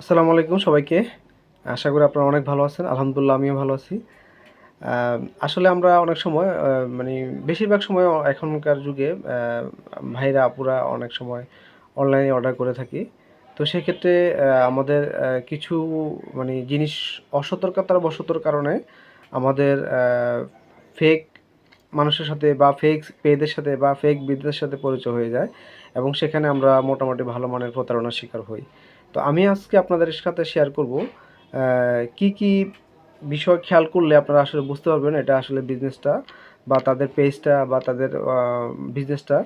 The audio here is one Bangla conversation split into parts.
আসসালামু আলাইকুম সবাইকে। আশা করি আপনারা অনেক ভালো আছেন। আলহামদুলিল্লাহ, আমিও ভালো আছি। আসলে আমরা অনেক সময় মানে বেশিরভাগ সময় এখনকার যুগে ভাইরা, আপুরা অনেক সময় অনলাইনে অর্ডার করে থাকি। তো সেক্ষেত্রে আমাদের কিছু মানে জিনিস অসতর্কতার বশতর কারণে আমাদের ফেক মানুষের সাথে বা ফেক পেজের সাথে বা ফেক বিদ্যুতের সাথে পরিচয় হয়ে যায় এবং সেখানে আমরা মোটামুটি ভালো মানের প্রতারণার শিকার হই। তো আমি আজকে আপনাদের সাথে শেয়ার করব কি কি বিষয় খেয়াল করলে আপনারা আসলে বুঝতে পারবেন এটা আসলে বিজনেসটা বা তাদের পেজটা বা তাদের বিজনেসটা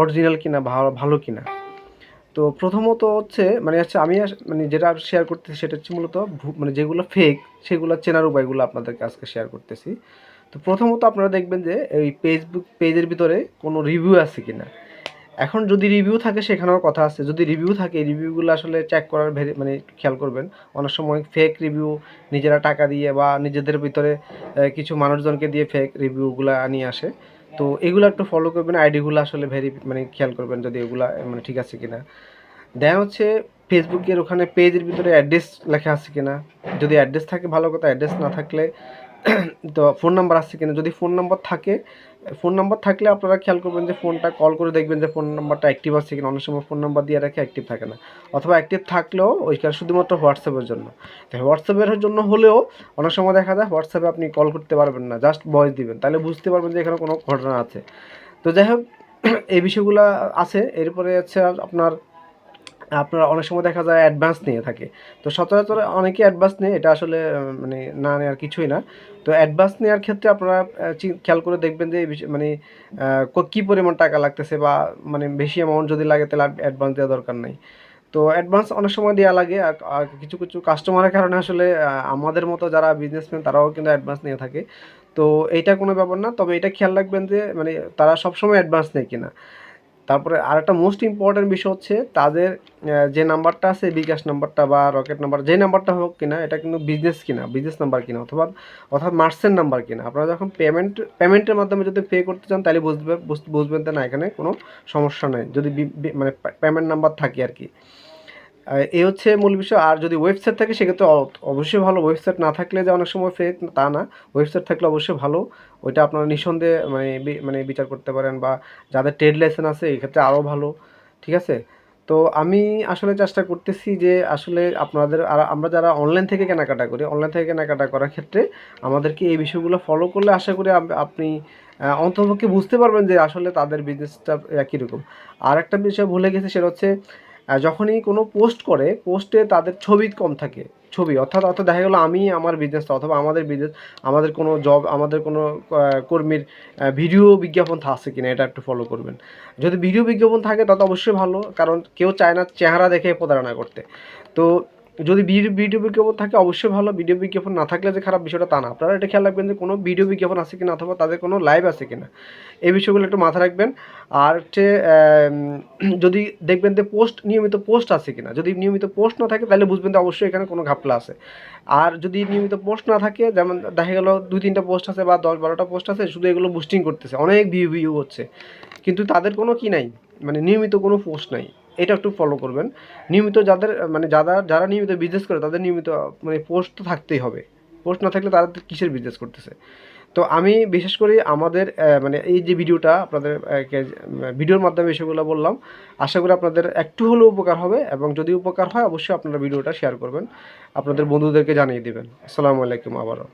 অরিজিনাল কিনা, ভালো ভালো কিনা। তো প্রথমত হচ্ছে মানে হচ্ছে আমি মানে যেটা শেয়ার করতেছি সেটা হচ্ছে মূলত মানে যেগুলো ফেক সেগুলো চেনার উপায়গুলো আপনাদেরকে আজকে শেয়ার করতেছি। তো প্রথমত আপনারা দেখবেন যে এই ফেসবুক পেজের ভিতরে কোনো রিভিউ আছে কিনা। এখন যদি রিভিউ থাকে সেখানেও কথা আছে। যদি রিভিউ থাকে রিভিউগুলো আসলে চেক করার ভেরি মানে খেয়াল করবেন। অনেক সময় ফেক রিভিউ নিজেরা টাকা দিয়ে বা নিজেদের ভিতরে কিছু মানুষজনকে দিয়ে ফেক রিভিউগুলো নিয়ে আসে। তো এগুলো একটু ফলো করবেন আইডিগুলো আসলে ভেরি মানে খেয়াল করবেন যদি এগুলা মানে ঠিক আছে কিনা। দেন হচ্ছে ফেসবুকের ওখানে পেজের ভিতরে অ্যাড্রেস লেখা আছে কিনা। যদি অ্যাড্রেস থাকে, ভালো কথা অ্যাড্রেস না থাকলে তো ফোন নাম্বার আছে কিনা? যদি ফোন নাম্বার থাকে, ফোন নাম্বার থাকলে আপনারা খেয়াল করবেন যে ফোনটা কল করে দেখবেন যে ফোন নাম্বারটা অ্যাক্টিভ আছে কিনা। অনেক সময় ফোন নাম্বার দিয়ে রাখে অ্যাক্টিভ থাকে না। অথবা অ্যাক্টিভ থাকলেও ওইখানে শুধুমাত্র হোয়াটসঅ্যাপের জন্য। তো হোয়াটসঅ্যাপের জন্য হলেও অনেক সময় দেখা যায় হোয়াটসঅ্যাপে আপনি কল করতে পারবেন না, জাস্ট ভয়েস দিবেন। তাহলে বুঝতে পারবেন যে এখানে কোনো ঘটনা আছে। তো যাই হোক, এই বিষয়গুলো আছে। এরপরে হচ্ছে আপনার আপনারা অনেক সময় দেখা যায় অ্যাডভান্স নিয়ে থাকে। তো সচরাচর অনেকে অ্যাডভান্স নেয়, এটা আসলে মানে না নেওয়ার কিছুই না। তো অ্যাডভান্স নেওয়ার ক্ষেত্রে আপনারা খেয়াল করে দেখবেন যে মানে কী পরিমাণ টাকা লাগতেছে বা মানে বেশি অ্যামাউন্ট যদি লাগে তাহলে অ্যাডভান্স দেওয়া দরকার নেই। তো অ্যাডভান্স অনেক সময় দেওয়া লাগে আর কিছু কিছু কাস্টমারের কারণে আসলে আমাদের মতো যারা বিজনেসম্যান তারাও কিন্তু অ্যাডভান্স নিয়ে থাকে। তো এইটা কোনো ব্যাপার না, তবে এটা খেয়াল রাখবেন যে মানে তারা সবসময় অ্যাডভান্স নেয় কিনা। তারপরে আর একটা মোস্ট ইম্পর্ট্যান্ট বিষয় হচ্ছে তাদের যে নাম্বারটা আছে বিকাশ নাম্বারটা বা রকেট নাম্বার যে নাম্বারটা হোক কিনা, এটা কিন্তু বিজনেস কিনা বিজনেস নাম্বার কিনা অথবা অর্থাৎ মার্সেন্ট নাম্বার কিনা। আপনারা যখন পেমেন্ট পেমেন্টের মাধ্যমে যদি পে করতে চান, তাহলে বুঝবে, বুঝ- বুঝবেন না, এখানে কোনো সমস্যা নেই। যদি মানে পেমেন্ট নাম্বার থাকে আর কি। এই হচ্ছে মূল বিষয়। আর যদি ওয়েবসাইট থাকে সেক্ষেত্রে অবশ্যই ভালো। ওয়েবসাইট না থাকলে যে অনেক সময় ফেক তা না। ওয়েবসাইট থাকলে অবশ্যই ভালো। ওইটা আপনারা নিঃসন্দেহে মানে মানে বিচার করতে পারেন বা যাদের ট্রেড লাইসেন্স আছে এই ক্ষেত্রে আরও ভালো। ঠিক আছে? তো আমি আসলে চেষ্টা করতেছি যে আসলে আপনাদের আর আমরা যারা অনলাইন থেকে কেনাকাটা করি অনলাইন থেকে কেনাকাটা করার ক্ষেত্রে আমাদেরকে এই বিষয়গুলো ফলো করলে আশা করি আপনি আহ, অন্ততপক্ষে বুঝতে পারবেন যে আসলে তাদের বিজনেসটা কীরকম আর একটা বিষয় ভুলে গেছে সেটা হচ্ছে যখনই কোনো পোস্ট করে পোস্টে তাদের ছবি কম থাকে, ছবি। অর্থাৎ অর্থাৎ দেখা গেলো আমি আমার বিজনেসটা অথবা আমাদের বিজনেস আমাদের কোনো জব আমাদের কোনো কর্মীর ভিডিও বিজ্ঞাপন আছে কিনা, এটা একটু ফলো করবেন। যদি ভিডিও বিজ্ঞাপন থাকে তত অবশ্যই ভালো, কারণ কেউ চায় না চেহারা দেখে প্রতারণা করতে। তো যদি ভিডিও বিজ্ঞাপন থাকে, অবশ্যই ভালো। ভিডিও বিজ্ঞাপন না থাকলে যে খারাপ বিষয়টা তা না। আপনারা এটা খেয়াল রাখবেন যে, কোনো ভিডিও বিজ্ঞাপন আছে কিনা অথবা তাদের কোনো লাইভ আছে কিনা। এই বিষয়গুলো একটু মাথায় রাখবেন। আর হচ্ছে যদি দেখবেন যে, পোস্ট, নিয়মিত পোস্ট আছে কিনা। যদি নিয়মিত পোস্ট না থাকে, তাহলে বুঝবেন যে, অবশ্যই এখানে কোনো ঘাপলা আছে। আর যদি নিয়মিত পোস্ট না থাকে, যেমন দেখা গেল দুই, তিনটা পোস্ট আছে বা দশ, বারোটা পোস্ট আছে, শুধু এগুলো বুস্টিং করতেছে। অনেক ভিউ ভিউ হচ্ছে। কিন্তু তাদের কোনো কি নাই? মানে নিয়মিত কোনো পোস্ট নাই। এটা একটু ফলো করবেন। নিয়মিত যাদের মানে যারা যারা নিয়মিত বিজনেস করে, তাদের নিয়মিত মানে পোস্ট তো থাকতেই হবে। পোস্ট না থাকলে তারা কিসের বিজনেস করতেছে? তো আমি বিশেষ করে আমাদের মানে এই যে ভিডিওটা আপনাদের ভিডিওর মাধ্যমে বিষয়গুলো বললাম, আশা করি আপনাদের একটু হলেও উপকার হবে এবং যদি উপকার হয়, অবশ্যই আপনারা ভিডিওটা শেয়ার করবেন। আপনাদের বন্ধুদেরকে জানিয়ে দেবেন। আসসালামু আলাইকুম আবারও।